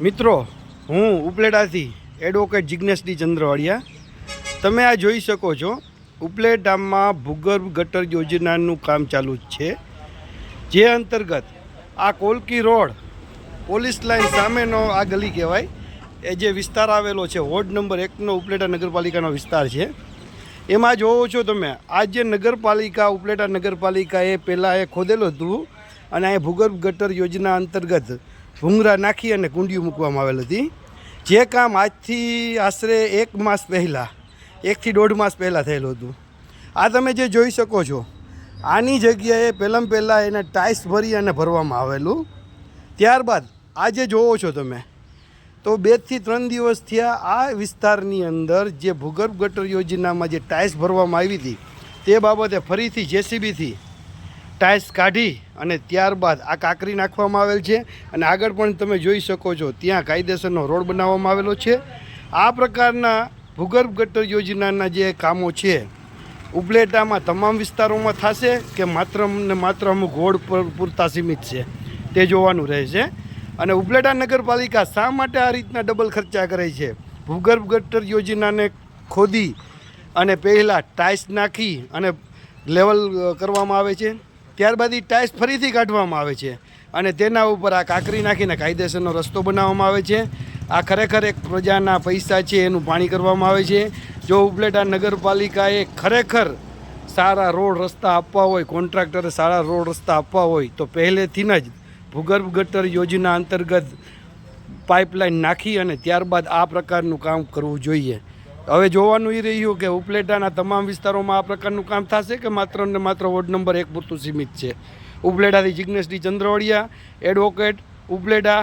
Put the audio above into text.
મિત્રો, હું ઉપલેટાથી એડવોકેટ જિજ્ઞેશ ડી ચંદ્રવાડિયા. તમે આ જોઈ શકો છો, ઉપલેટામાં ભૂગર્ભ ગટર યોજનાનું કામ ચાલુ છે. જે અંતર્ગત આ કોલકી રોડ પોલીસ લાઇન સામેનો આ ગલી કહેવાય, એ જે વિસ્તાર આવેલો છે, વોર્ડ નંબર એકનો ઉપલેટા નગરપાલિકાનો વિસ્તાર છે. એમાં જોવો છો તમે, આ જે નગરપાલિકા, ઉપલેટા નગરપાલિકાએ પહેલાં એ ખોદેલું હતું અને આ ભૂગર્ભ ગટર યોજના અંતર્ગત ભૂંગરા નાખી અને કુંડિયું મૂકવામાં આવેલ હતી. જે કામ આજથી આશરે એક માસ પહેલાં, એકથી દોઢ માસ પહેલાં થયેલું હતું. આ તમે જે જોઈ શકો છો, આની જગ્યાએ પહેલાં પહેલાં એને ટાઇલ્સ ભરી અને ભરવામાં આવેલું. ત્યારબાદ આજે જોવો છો તમે, તો બેથી ત્રણ દિવસ થયા આ વિસ્તારની અંદર જે ભૂગર્ભ ગટર યોજનામાં જે ટાઇલ્સ ભરવામાં આવી હતી, તે બાબતે ફરીથી જેસીબીથી ટાઇલ્સ કાઢી અને ત્યારબાદ આ કાકરી નાખવામાં આવેલ છે અને આગળ પણ તમે જોઈ શકો છો, ત્યાં કાયદેસરનો રોડ બનાવવામાં આવેલો છે. આ પ્રકારના ભૂગર્ભ ગટર યોજનાના જે કામો છે, ઉપલેટામાં તમામ વિસ્તારોમાં થશે કે માત્ર ને માત્ર અમુક ગોળ પર પૂરતા સીમિત છે? તે જોવાનું રહેશે. અને ઉપલેટા નગરપાલિકા શા માટે આ રીતના ડબલ ખર્ચા કરે છે? ભૂગર્ભ ગટર યોજનાને ખોદી અને પહેલાં ટાઇલ્સ નાખી અને લેવલ કરવામાં આવે છે? ત્યારબાદ એ ટાઇલ્સ ફરીથી કાઢવામાં આવે છે. અને તેના ઉપર આ કાંકરી નાખીને કાયદેસરનો રસ્તો બનાવવામાં આવે છે. આ ખરેખર એક પ્રજાના પૈસા છે એનું પાણી કરવામાં આવે છે. જો ઉપલેટા નગરપાલિકાએ ખરેખર સારા રોડ રસ્તા આપવા હોય, કોન્ટ્રાક્ટરે સારા રોડ રસ્તા આપવા હોય, તો પહેલેથી જ ભૂગર્ભ ગટર યોજના અંતર્ગત પાઇપલાઇન નાખી અને ત્યારબાદ આ પ્રકારનું કામ કરવું જોઈએ. હવે જોવાનું એ રહ્યું કે ઉપલેટાના તમામ વિસ્તારોમાં આ પ્રકારનું કામ થશે કે માત્ર ને માત્ર વોર્ડ નંબર એક પૂરતું સીમિત છે? ઉપલેટાથી જિજ્ઞેશ ડી ચંદ્રવાડિયા, એડવોકેટ, ઉપલેટા